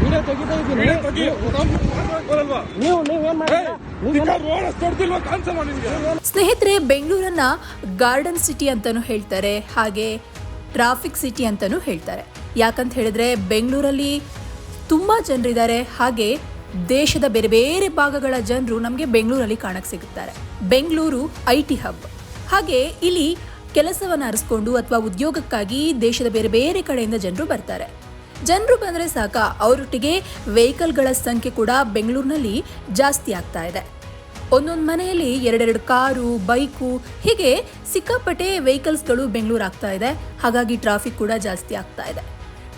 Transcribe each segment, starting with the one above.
Video ತೆಗಿತಾ ಇದ್ದೀನಿ. ಸ್ನೇಹಿತರೆ ಬೆಂಗಳೂರನ್ನ ಗಾರ್ಡನ್ ಸಿಟಿ ಅಂತಾನೂ ಹೇಳ್ತಾರೆ ಹಾಗೆ ಟ್ರಾಫಿಕ್ ಸಿಟಿ ಅಂತಾನೂ ಹೇಳ್ತಾರೆ. ಯಾಕಂತ ಹೇಳಿದ್ರೆ ಬೆಂಗಳೂರಲ್ಲಿ ತುಂಬ ಜನರಿದ್ದಾರೆ ಹಾಗೆ ದೇಶದ ಬೇರೆ ಬೇರೆ ಭಾಗಗಳ ಜನರು ನಮಗೆ ಬೆಂಗಳೂರಲ್ಲಿ ಕಾಣಕ್ಕೆ ಸಿಗುತ್ತಾರೆ. Bengaluru I T hub. ಹಾಗೆ ಇಲ್ಲಿ ಕೆಲಸವನ್ನು ಅರಿಸ್ಕೊಂಡು ಅಥವಾ ಉದ್ಯೋಗಕ್ಕಾಗಿ ದೇಶದ ಬೇರೆ ಬೇರೆ ಕಡೆಯಿಂದ ಜನರು ಬರ್ತಾರೆ. ಜನರು ಬಂದರೆ ಸಾಕ, ಅವರೊಟ್ಟಿಗೆ ವೆಹಿಕಲ್ಗಳ ಸಂಖ್ಯೆ ಕೂಡ ಬೆಂಗಳೂರಿನಲ್ಲಿ ಜಾಸ್ತಿ ಆಗ್ತಾ ಇದೆ. ಒಂದೊಂದು ಮನೆಯಲ್ಲಿ ಎರಡೆರಡು ಕಾರು, ಬೈಕು, ಹೀಗೆ ಸಿಕ್ಕಾಪಟ್ಟೆ ವೆಹಿಕಲ್ಸ್ಗಳು ಬೆಂಗಳೂರು ಆಗ್ತಾ ಇದೆ. ಹಾಗಾಗಿ ಟ್ರಾಫಿಕ್ ಕೂಡ ಜಾಸ್ತಿ ಆಗ್ತಾ ಇದೆ.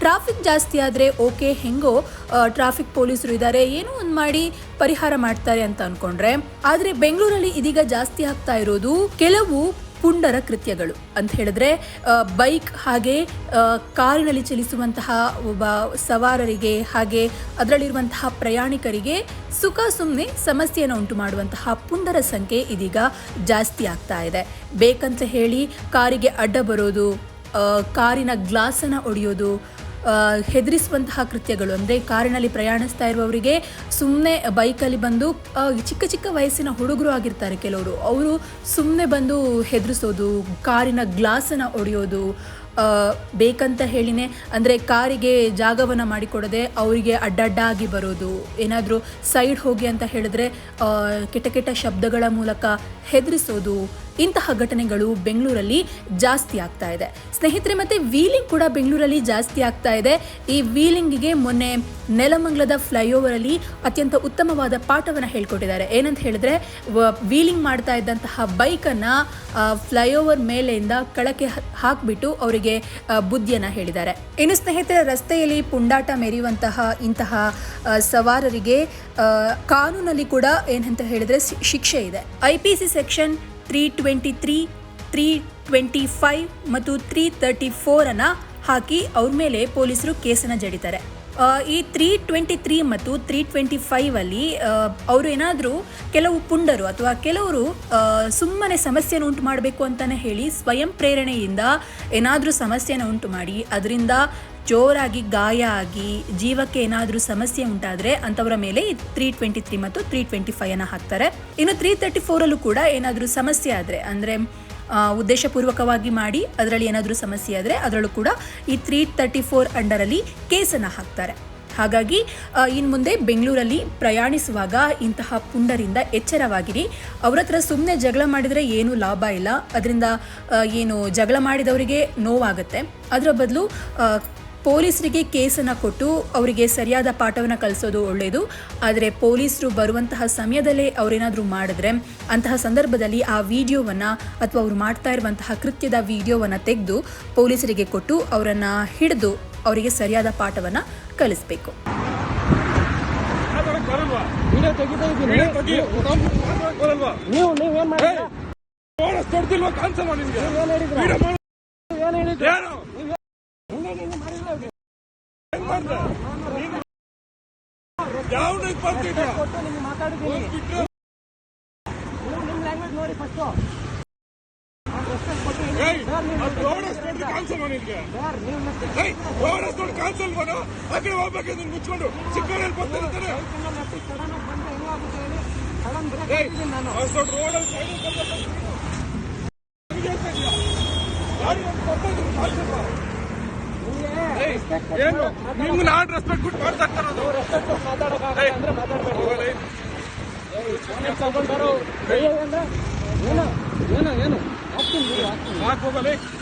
ಟ್ರಾಫಿಕ್ ಜಾಸ್ತಿ ಆದರೆ ಓಕೆ, ಹೆಂಗೋ ಟ್ರಾಫಿಕ್ ಪೊಲೀಸರು ಇದ್ದಾರೆ ಏನೋ ಒಂದು ಮಾಡಿ ಪರಿಹಾರ ಮಾಡ್ತಾರೆ ಅಂತ ಅನ್ಕೊಂಡ್ರೆ, ಆದರೆ ಬೆಂಗಳೂರಲ್ಲಿ ಇದೀಗ ಜಾಸ್ತಿ ಆಗ್ತಾ ಇರೋದು ಕೆಲವು ಪುಂಡರ ಕೃತ್ಯಗಳು ಅಂತ ಹೇಳಿದ್ರೆ ಬೈಕ್ ಹಾಗೆ ಕಾರಿನಲ್ಲಿ ಚಲಿಸುವಂತಹ ಒಬ್ಬ ಸವಾರರಿಗೆ ಹಾಗೆ ಅದರಲ್ಲಿರುವಂತಹ ಪ್ರಯಾಣಿಕರಿಗೆ ಸುಖ ಸುಮ್ಮನೆ ಸಮಸ್ಯೆಯನ್ನು ಉಂಟು ಮಾಡುವಂತಹ ಪುಂಡರ ಸಂಖ್ಯೆ ಇದೀಗ ಜಾಸ್ತಿ ಆಗ್ತಾ ಇದೆ. ಬೇಕಂತ ಹೇಳಿ ಕಾರಿಗೆ ಅಡ್ಡ ಬರೋದು ಕಾರಿನ ಗ್ಲಾಸನ್ನು ಒಡೆಯೋದು ಹೆದರಿಸುವಂತಹ ಕೃತ್ಯಗಳು. ಅಂದರೆ ಕಾರಿನಲ್ಲಿ ಪ್ರಯಾಣಿಸ್ತಾ ಇರುವವರಿಗೆ ಸುಮ್ಮನೆ ಬೈಕಲ್ಲಿ ಬಂದು ಚಿಕ್ಕ ಚಿಕ್ಕ ವಯಸ್ಸಿನ ಹುಡುಗರು ಆಗಿರ್ತಾರೆ ಕೆಲವರು. ಅವರು ಸುಮ್ಮನೆ ಬಂದು ಹೆದರಿಸೋದು, ಕಾರಿನ ಗ್ಲಾಸನ್ನು ಒಡೆಯೋದು ಬೇಕಂತ ಹೇಳಿನೇ, ಅಂದರೆ ಕಾರಿಗೆ ಜಾಗವನ್ನು ಮಾಡಿಕೊಡದೆ ಅವರಿಗೆ ಅಡ್ಡಡ್ಡಾಗಿ ಬರೋದು. ಏನಾದರೂ ಸೈಡ್ ಹೋಗಿ ಅಂತ ಹೇಳಿದ್ರೆ ಕೆಟ್ಟ ಕೆಟ್ಟ ಶಬ್ದಗಳ ಮೂಲಕ ಹೆದರಿಸೋದು, ಇಂತಹ ಘಟನೆಗಳು ಬೆಂಗಳೂರಲ್ಲಿ ಜಾಸ್ತಿ ಆಗ್ತಾ ಇದೆ. ಸ್ನೇಹಿತರೆ, ಮತ್ತೆ ವೀಲಿಂಗ್ ಕೂಡ ಬೆಂಗಳೂರಲ್ಲಿ ಜಾಸ್ತಿ ಆಗ್ತಾ ಇದೆ. ಈ ವೀಲಿಂಗಿಗೆ ಮೊನ್ನೆ ನೆಲಮಂಗಲದ ಫ್ಲೈಓವರಲ್ಲಿ ಅತ್ಯಂತ ಉತ್ತಮವಾದ ಪಾಠವನ್ನು ಹೇಳ್ಕೊಟ್ಟಿದ್ದಾರೆ. ಏನಂತ ಹೇಳಿದ್ರೆ ವೀಲಿಂಗ್ ಮಾಡ್ತಾ ಇದ್ದಂತಹ ಬೈಕನ್ನು ಫ್ಲೈಓವರ್ ಮೇಲೆಯಿಂದ ಕಳಕ್ಕೆ ಹಾಕ್ಬಿಟ್ಟು ಅವರಿಗೆ ಬುದ್ಧಿಯನ್ನು ಹೇಳಿದ್ದಾರೆ. ಇನ್ನು ಸ್ನೇಹಿತರೆ, ರಸ್ತೆಯಲ್ಲಿ ಪುಂಡಾಟ ಮೆರೆಯುವಂತಹ ಇಂತಹ ಸವಾರರಿಗೆ ಕಾನೂನಲ್ಲಿ ಕೂಡ ಏನಂತ ಹೇಳಿದ್ರೆ ಶಿಕ್ಷೆ ಇದೆ. I section three twenty three three twenty five ಮತ್ತು ತ್ರೀ ತರ್ಟಿ ಫೋರನ್ನು ಹಾಕಿ ಅವ್ರ ಮೇಲೆ ಪೊಲೀಸರು ಕೇಸನ್ನು ಜಡಿತಾರೆ. ಈ ತ್ರೀ ಟ್ವೆಂಟಿ ತ್ರೀ ಮತ್ತು ತ್ರೀ ಟ್ವೆಂಟಿ ಫೈವಲ್ಲಿ ಅವರು ಏನಾದರೂ ಕೆಲವು ಪುಂಡರು ಅಥವಾ ಕೆಲವರು ಸುಮ್ಮನೆ ಸಮಸ್ಯೆಯನ್ನು ಉಂಟು ಮಾಡಬೇಕು ಅಂತಲೇ ಹೇಳಿ ಸ್ವಯಂ ಪ್ರೇರಣೆಯಿಂದ ಏನಾದರೂ ಸಮಸ್ಯೆಯನ್ನು ಉಂಟು ಮಾಡಿ, ಅದರಿಂದ ಜೋರಾಗಿ ಗಾಯ ಆಗಿ ಜೀವಕ್ಕೆ ಏನಾದರೂ ಸಮಸ್ಯೆ ಉಂಟಾದರೆ ಅಂಥವರ ಮೇಲೆ ತ್ರೀ ಟ್ವೆಂಟಿ ತ್ರೀ ಮತ್ತು ತ್ರೀ ಟ್ವೆಂಟಿ ಫೈವನ್ನು ಹಾಕ್ತಾರೆ. ಇನ್ನು ತ್ರೀ ತರ್ಟಿ ಫೋರಲ್ಲೂ ಕೂಡ ಏನಾದರೂ ಸಮಸ್ಯೆ ಆದರೆ, ಅಂದರೆ ಉದ್ದೇಶಪೂರ್ವಕವಾಗಿ ಮಾಡಿ, ಅದರಲ್ಲಿ ಏನಾದರೂ ಸಮಸ್ಯೆ ಆದರೆ ಅದರಲ್ಲೂ ಕೂಡ ಈ ತ್ರೀ ತರ್ಟಿ ಫೋರ್ ಅಂಡರಲ್ಲಿ ಕೇಸನ್ನು ಹಾಕ್ತಾರೆ. ಹಾಗಾಗಿ ಇನ್ನು ಮುಂದೆ ಬೆಂಗಳೂರಲ್ಲಿ ಪ್ರಯಾಣಿಸುವಾಗ ಇಂತಹ ಪುಂಡರಿಂದ ಎಚ್ಚರವಾಗಿರಿ. ಅವ್ರ ಹತ್ರ ಸುಮ್ಮನೆ ಜಗಳ ಮಾಡಿದರೆ ಏನೂ ಲಾಭ ಇಲ್ಲ. ಅದರಿಂದ ಏನು ಜಗಳ ಮಾಡಿದವರಿಗೆ ನೋವಾಗುತ್ತೆ. ಅದರ ಬದಲು ಪೊಲೀಸರಿಗೆ ಕೇಸನ್ನು ಕೊಟ್ಟು ಅವರಿಗೆ ಸರಿಯಾದ ಪಾಠವನ್ನು ಕಲಿಸೋದು ಒಳ್ಳೆಯದು ಆದರೆ ಪೊಲೀಸರು ಬರುವಂತಹ ಸಮಯದಲ್ಲೇ ಅವರೇನಾದರೂ ಮಾಡಿದ್ರೆ ಅಂತಹ ಸಂದರ್ಭದಲ್ಲಿ ಆ ವಿಡಿಯೋವನ್ನು ಅಥವಾ ಅವರು ಮಾಡ್ತಾ ಇರುವಂತಹ ಕೃತ್ಯದ ವಿಡಿಯೋವನ್ನು ತೆಗೆದು ಪೊಲೀಸರಿಗೆ ಕೊಟ್ಟು ಅವರನ್ನು ಹಿಡಿದು ಅವರಿಗೆ ಸರಿಯಾದ ಪಾಠವನ್ನು ಕಲಿಸಬೇಕು. ಮಾತಾಡಕ್ ಬರಲ್ವಾ ವಿಡಿಯೋ ತೆಗಿತಾ ಇದ್ದೀನಿ ವಿಡಿಯೋ ತೆಗಿ. ಮಾತಾಡಕ್ ಬರಲ್ವಾ ನೀವು ನೀವೇನ್ ಮಾಡಿದ್ರ ರೋಡ್ ಅಷ್ಟು ದೊಡ್ಡದಿಲ್ವಾ ಕಾಣಿಸಲ್ವಾ ನಿನ್ಗೆ ಏನ್ ಹೇಳಿದ್ರ ವಿಡಿಯೋ ಮಾಡು. ಆ ಕಡೆ ಹೋಗ್ಬೇಕು ಇದನ್ನ ಮುಚ್ಕೊಂಡು. ಚಿಕ್ಕವರಲ್ಲಿ ದೊಡ್ಡ ರೋಡಲ್ಲಿ ಏನು? ನಿಮ್ಗೆ ನಾಡ್ ರೆಸ್ಪೆಕ್ಟ್ ಬಿಟ್ಟು ಮಾಡ್ತಾ ಏನು ಏನು ಏನು ಹಾಕ್ತೀನಿ ಬಿಡಿ, ಹಾಕ್ತೀನಿ ಹಾಕ್ ಹೋಗಲೇ